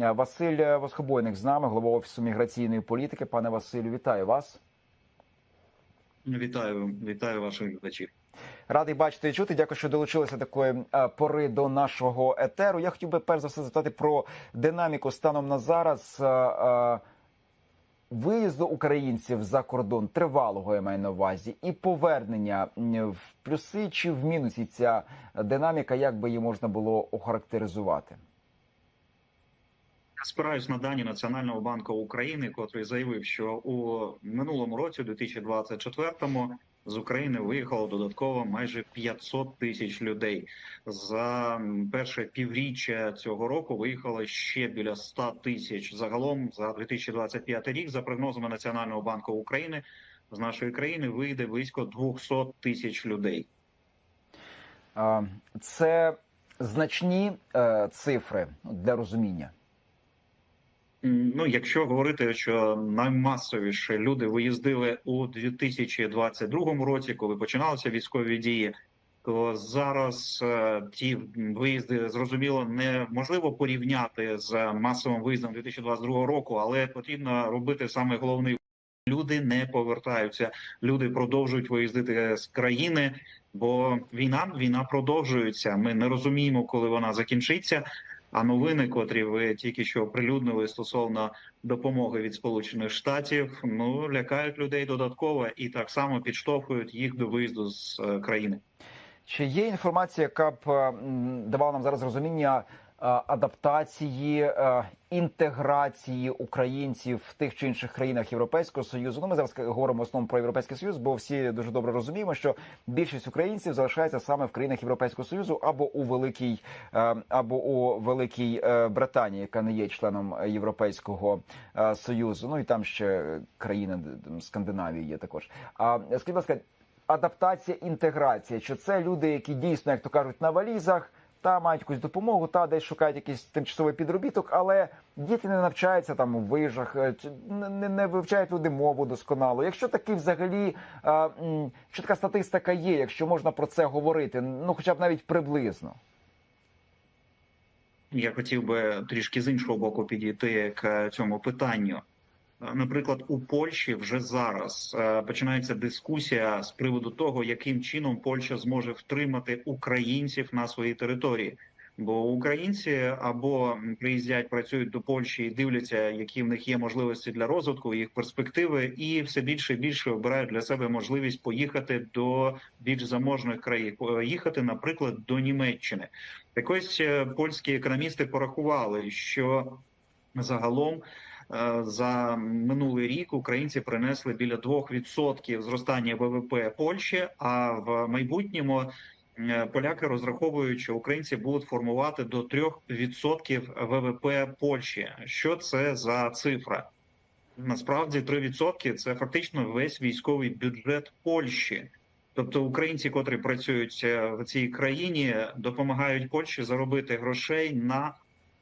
Е, Василь Восхобойник з нами, голова офісу міграційної політики. Пане Василю, вітаю вас. Вітаю, вітаю ваших глядачів. Радий бачити і чути. Дякую, що долучилися такої е, пори до нашого етеру. Я хотів би перш за все запитати про динаміку станом на зараз. е, е, Виїзду українців за кордон тривалого я маю на увазі, і повернення в плюси чи в мінусі ця динаміка, як би її можна було охарактеризувати? Спираюсь на дані Національного банку України, котрий заявив, що у минулому році, 2024-му, з України виїхало додатково майже 500 тисяч людей. За перше півріччя цього року виїхало ще біля 100 тисяч. Загалом за 2025 рік, за прогнозами Національного банку України, з нашої країни вийде близько 200 тисяч людей. Це значні е, цифри для розуміння. Ну, якщо говорити, що наймасовіше люди виїздили у 2022 році, коли починалися військові дії, то зараз е, ті виїзди зрозуміло неможливо порівняти з масовим виїздом 2022 року, але потрібно робити саме головний. Люди не повертаються, люди продовжують виїздити з країни, бо війна війна продовжується. Ми не розуміємо, коли вона закінчиться. А новини, котрі ви тільки що оприлюднили стосовно допомоги від Сполучених Штатів, ну лякають людей додатково і так само підштовхують їх до виїзду з е, країни. Чи є інформація, яка б давала нам зараз розуміння е, адаптації, е, інтеграції українців в тих чи інших країнах Європейського союзу? Ну, ми зараз говоримо в основному про європейський союз, бо всі дуже добре розуміємо, що більшість українців залишається саме в країнах Європейського союзу або у великій е, або у Великій Британії, яка не є членом Європейського союзу. Ну і там ще країни Скандинавії є також. А скажіть, будь ласка, адаптація, інтеграція. Чи це люди, які дійсно, як то кажуть, на валізах та мають якусь допомогу, та десь шукають якийсь тимчасовий підробіток, але діти не навчаються там у вижах, е, не, не- вивчають люди мову досконало. Якщо таки взагалі е, м, що така статистика є, якщо можна про це говорити, ну хоча б навіть приблизно. Я хотів би трішки з іншого боку підійти к цьому питанню. Наприклад, у Польщі вже зараз е, починається дискусія з приводу того, яким чином Польща зможе втримати українців на своїй території. Бо українці або приїздять, працюють до Польщі і дивляться, які в них є можливості для розвитку, їх перспективи, і все більше і більше обирають для себе можливість поїхати до більш заможних країн, поїхати, наприклад, до Німеччини. Так ось е, польські економісти порахували, що загалом е, за минулий рік українці принесли біля 2% зростання ВВП Польщі. А в майбутньому е, поляки розраховують, що українці будуть формувати до 3% ВВП Польщі. Що це за цифра? Насправді 3% – це фактично весь військовий бюджет Польщі. Тобто українці, котрі працюють е, в цій країні, допомагають Польщі заробити грошей на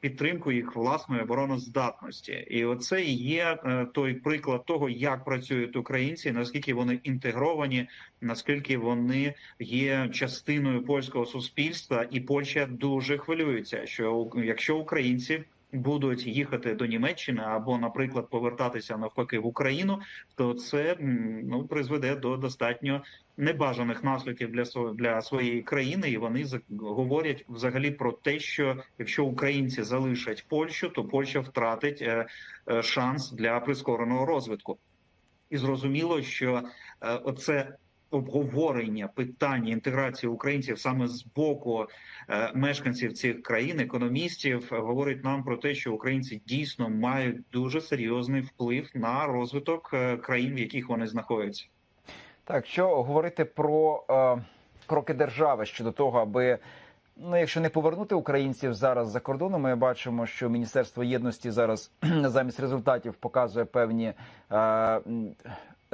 підтримку їх власної обороноздатності, і оце є е, той приклад того, як працюють українці, наскільки вони інтегровані, наскільки вони є частиною польського суспільства, і Польща дуже хвилюється, що якщо українці будуть їхати до Німеччини або, наприклад, повертатися навпаки в Україну, то це ну призведе до достатньо небажаних наслідків для для своєї країни, і вони говорять взагалі про те, що якщо українці залишать Польщу, то Польща втратить е, е, шанс для прискореного розвитку. І зрозуміло, що е, оце обговорення питання інтеграції українців саме з боку е, мешканців цих країн, економістів, говорить нам про те, що українці дійсно мають дуже серйозний вплив на розвиток е, країн, в яких вони знаходяться. Так, що говорити про е, кроки держави щодо того, аби ну, якщо не повернути українців зараз за кордоном, ми бачимо, що Міністерство єдності зараз замість результатів показує певні е,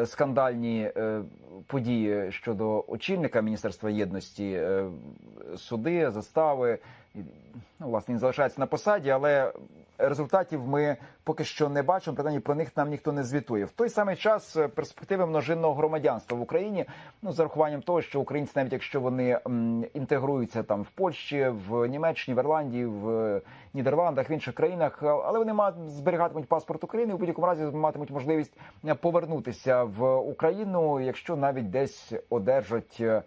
скандальні е, події щодо очільника Міністерства єдності, е, суди, застави. Ну, власне, він залишається на посаді, але результатів ми поки що не бачимо. Принаймні про них нам ніхто не звітує. В той самий час е, перспективи множинного громадянства в Україні, ну з урахуванням того, що українці, навіть якщо вони інтегруються там в Польщі, в Німеччині, в Ірландії, в Нідерландах, в інших країнах, але вони мають зберігатимуть паспорт України. У будь-якому разі матимуть можливість е, повернутися в Україну, якщо навіть десь одержать. е,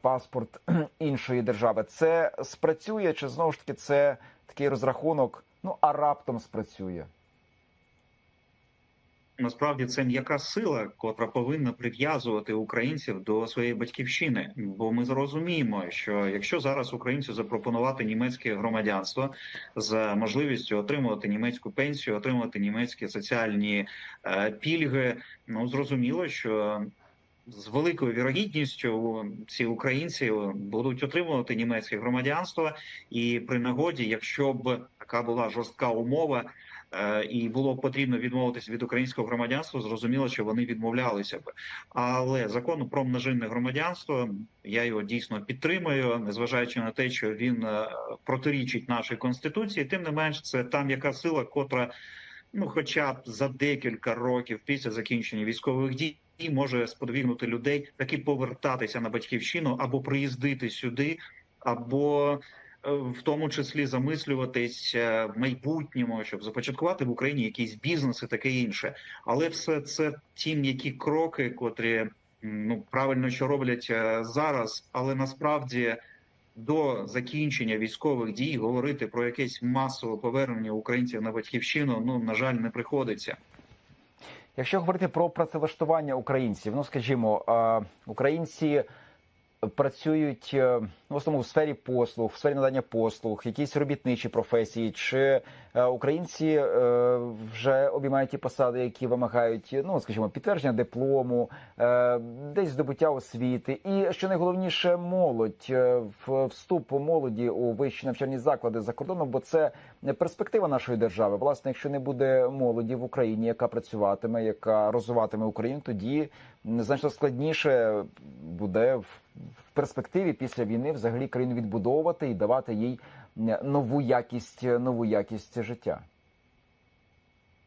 Паспорт іншої держави, це спрацює чи знову ж таки це такий розрахунок? Ну а раптом спрацює. Насправді це м'яка сила, котра повинна прив'язувати українців до своєї батьківщини. Бо ми зрозуміємо, що якщо зараз українцю запропонувати німецьке громадянство з можливістю отримувати німецьку пенсію, отримувати німецькі соціальні е, пільги, ну зрозуміло, що з великою вірогідністю ці українці будуть отримувати німецьке громадянство, і при нагоді, якщо б така була жорстка умова. е, І було б потрібно відмовитися від українського громадянства. Зрозуміло, що вони відмовлялися б. Але закон про множинне громадянство я його дійсно підтримую, незважаючи на те, що він е, протирічить нашій конституції. Тим не менш, це там яка сила, котра ну, хоча б за декілька років після закінчення військових дій. І може сподвігнути людей таки повертатися на батьківщину або приїздити сюди, або е, в тому числі замислюватись е, в майбутньому, щоб започаткувати в Україні якийсь бізнес і таке інше. Але все це ті м'які кроки, котрі ну правильно що роблять е, зараз, але насправді. До закінчення військових дій говорити про якесь масове повернення українців на батьківщину ну на жаль не приходиться. Якщо говорити про працевлаштування українців, ну скажімо, е, українці працюють е, в основному в сфері послуг, в сфері надання послуг, якісь робітничі професії, чи українці е, вже обіймають ті посади, які вимагають, ну скажімо, підтвердження диплому, е, десь здобуття освіти, і що найголовніше, молодь е, вступ молоді у вищі навчальні заклади за кордоном, бо це перспектива нашої держави. Власне, якщо не буде молоді в Україні, яка працюватиме, яка розвиватиме Україну, тоді значно складніше буде в перспективі після війни взагалі країну відбудовувати і давати їй нову якість, нову якість життя.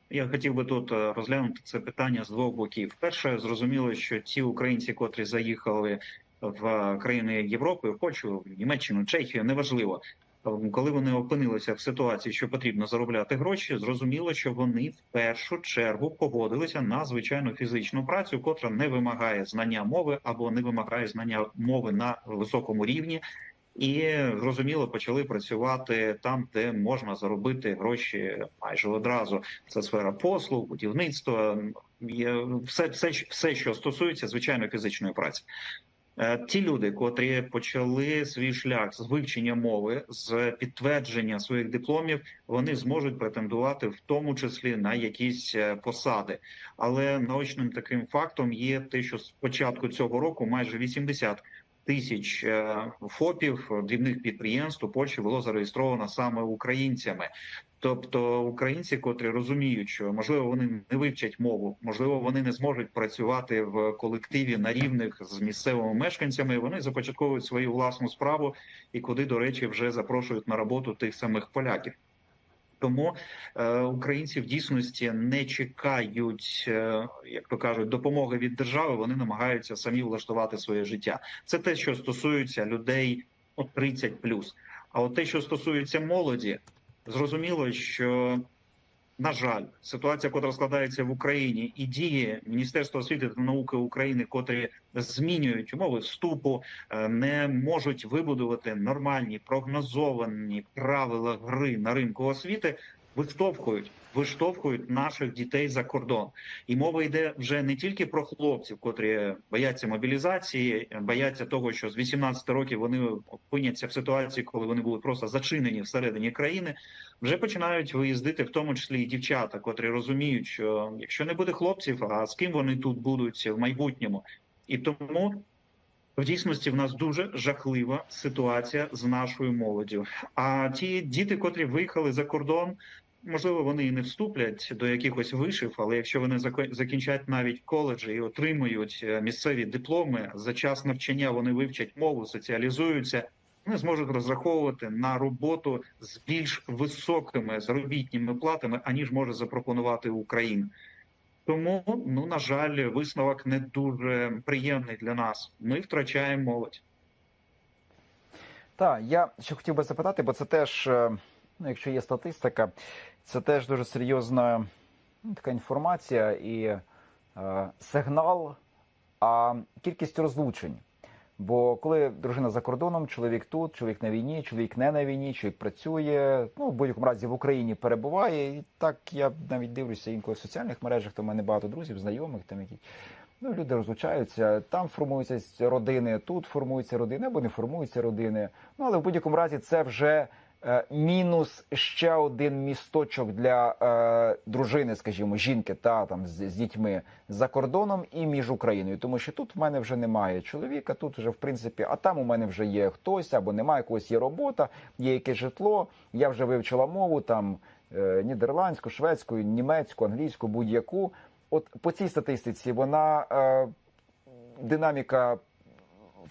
Я хотів би тут е, розглянути це питання з двох боків. Перше, зрозуміло, що ті українці, котрі заїхали в країни Європи, в Польщу, в Німеччину, Чехію, неважливо. Е, Коли вони опинилися в ситуації, що потрібно заробляти гроші, зрозуміло, що вони в першу чергу погодилися на звичайну фізичну працю, котра не вимагає знання мови або не вимагає знання мови на високому рівні, і зрозуміло почали працювати там, де можна заробити гроші майже одразу. Це сфера послуг, будівництва, все, все, все, що стосується звичайної фізичної праці. Е, Ті люди, котрі почали свій шлях з вивчення мови, з підтвердження своїх дипломів, вони зможуть претендувати в тому числі на якісь е, посади. Але наочним таким фактом є те, що з початку цього року майже 80 тисяч е, ФОПів дрібних підприємств у Польщі було зареєстровано саме українцями. Тобто українці, котрі розуміють, що можливо вони не вивчать мову, можливо, вони не зможуть працювати в колективі на рівних з місцевими мешканцями. Вони започатковують свою власну справу і куди, до речі, вже запрошують на роботу тих самих поляків. Тому е, українці в дійсності не чекають, е, як то кажуть, допомоги від держави. Вони намагаються самі влаштувати своє життя. Це те, що стосується людей от 30+. А от те, що стосується молоді, зрозуміло, що на жаль, ситуація, котра складається в Україні, і дії Міністерства освіти та науки України, котрі змінюють умови вступу, е, не можуть вибудувати нормальні прогнозовані правила гри на ринку освіти. Виштовхують, виштовхують наших дітей за кордон, і мова йде вже не тільки про хлопців, котрі бояться мобілізації, бояться того, що з 18 років вони опиняться в ситуації, коли вони були просто зачинені всередині країни. Вже починають виїздити, в тому числі і дівчата, котрі розуміють, що якщо не буде хлопців, а з ким вони тут будуть в майбутньому, і тому в дійсності в нас дуже жахлива ситуація з нашою молоддю. А ті діти, котрі виїхали за кордон, можливо, вони і не вступлять до якихось вишив, але якщо вони закінчать навіть коледжі і отримують е, місцеві дипломи, за час навчання вони вивчать мову, соціалізуються. вони зможуть розраховувати на роботу з більш високими заробітними платами, аніж може запропонувати Україна. Тому, ну на жаль, висновок не дуже приємний для нас. Ми втрачаємо молодь. Так, я ще хотів би запитати, бо це теж, е, ну, якщо є статистика, це теж дуже серйозна ну, така інформація і е, сигнал, а кількість розлучень. Бо коли дружина за кордоном, чоловік тут, чоловік на війні, чоловік не на війні, чоловік працює, ну в будь-якому разі в Україні перебуває. І так я навіть дивлюся інколи в соціальних мережах, то в мене багато друзів, знайомих там які. Ну, люди розлучаються, там формуються родини, тут формуються родини або не формуються родини. Ну але в будь-якому разі це вже мінус ще один місточок для е, дружини, скажімо, жінки та там з, з дітьми за кордоном і між Україною. Тому що тут в мене вже немає чоловіка, тут вже в принципі, а там у мене вже є хтось, або немає когось, є робота, є якесь житло. Я вже вивчила мову там е, нідерландську, шведську, німецьку, англійську, будь-яку. От по цій статистиці вона е, динаміка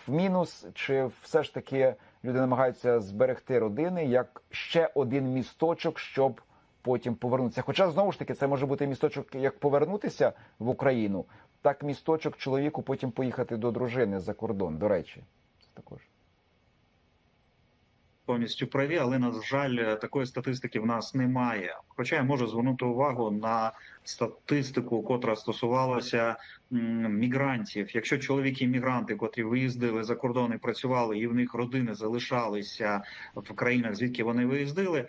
в мінус, чи все ж таки люди намагаються зберегти родини як ще один місточок, щоб потім повернутися. Хоча знову ж таки це може бути місточок як повернутися в Україну, так місточок чоловіку потім поїхати до дружини за кордон. До речі, це також. Повністю праві, але на жаль, такої статистики в нас немає. Хоча я можу звернути увагу на статистику, котра стосувалася мігрантів. Якщо чоловіки-мігранти, котрі виїздили за кордон і працювали, і в них родини залишалися в країнах, звідки вони виїздили.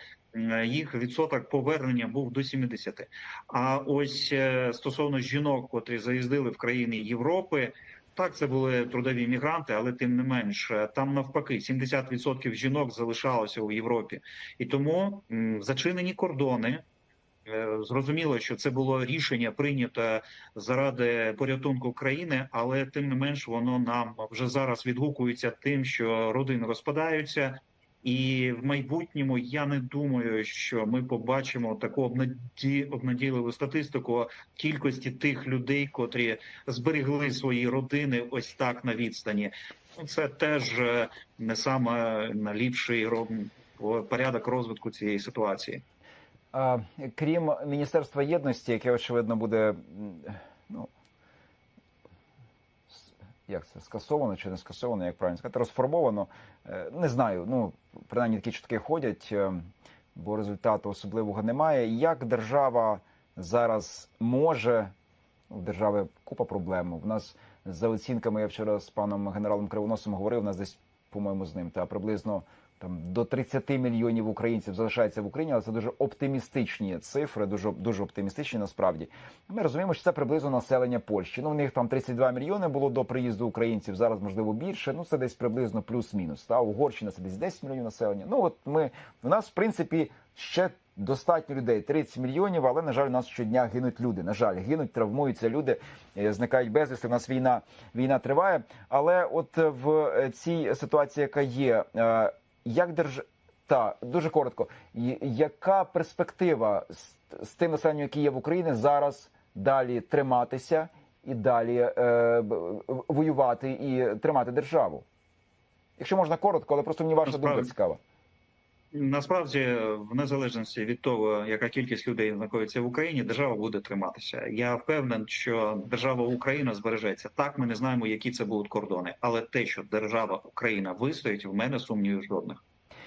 Їх відсоток повернення був до 70. А ось е, стосовно жінок, котрі заїздили в країни Європи, так, це були трудові мігранти, але тим не менш, там навпаки 70% жінок залишалося у Європі, і тому зачинені кордони. Е, Зрозуміло, що це було рішення прийнято заради порятунку країни, але тим не менш воно нам вже зараз відгукується тим, що родини розпадаються, і в майбутньому я не думаю, що ми побачимо таку обнаді... обнадійливу статистику кількості тих людей, котрі зберегли свої родини ось так на відстані. Ну, Це теж е, не саме наліпший порядок розвитку цієї ситуації. Крім Міністерства єдності, яке очевидно буде як це скасовано чи не скасовано, як правильно сказати, розформовано. Е, Не знаю. Ну принаймні такі чутки ходять, е, бо результату особливого немає. Як держава зараз може у держави купа проблем. У нас за оцінками, я вчора з паном генералом Кривоносом говорив, у нас десь, по-моєму, з ним та приблизно там до 30 мільйонів українців залишається в Україні, але це дуже оптимістичні цифри, дуже дуже оптимістичні насправді. Ми розуміємо, що це приблизно населення Польщі. Ну, в них там 32 мільйони було до приїзду українців. Зараз можливо більше. Ну це десь приблизно плюс-мінус. Та Угорщина це десь 10 мільйонів населення. Ну от ми у нас в принципі ще. Достатньо людей 30 мільйонів, але на жаль, у нас щодня гинуть люди. На жаль, гинуть, травмуються люди, е, зникають безвісти. У нас війна війна триває. Але от в цій ситуації, яка є, е, як держ... та дуже коротко, яка перспектива з, з тим населенням, яке є в Україні, зараз далі триматися і далі е, воювати і тримати державу? Якщо можна коротко, але просто мені ваша думка цікава. Насправді, в незалежності від того, яка кількість людей знаходиться в Україні, держава буде триматися. Я впевнений, що держава Україна збережеться. Так, ми не знаємо, які це будуть кордони, але те, що держава Україна вистоїть, в мене сумнівів жодних.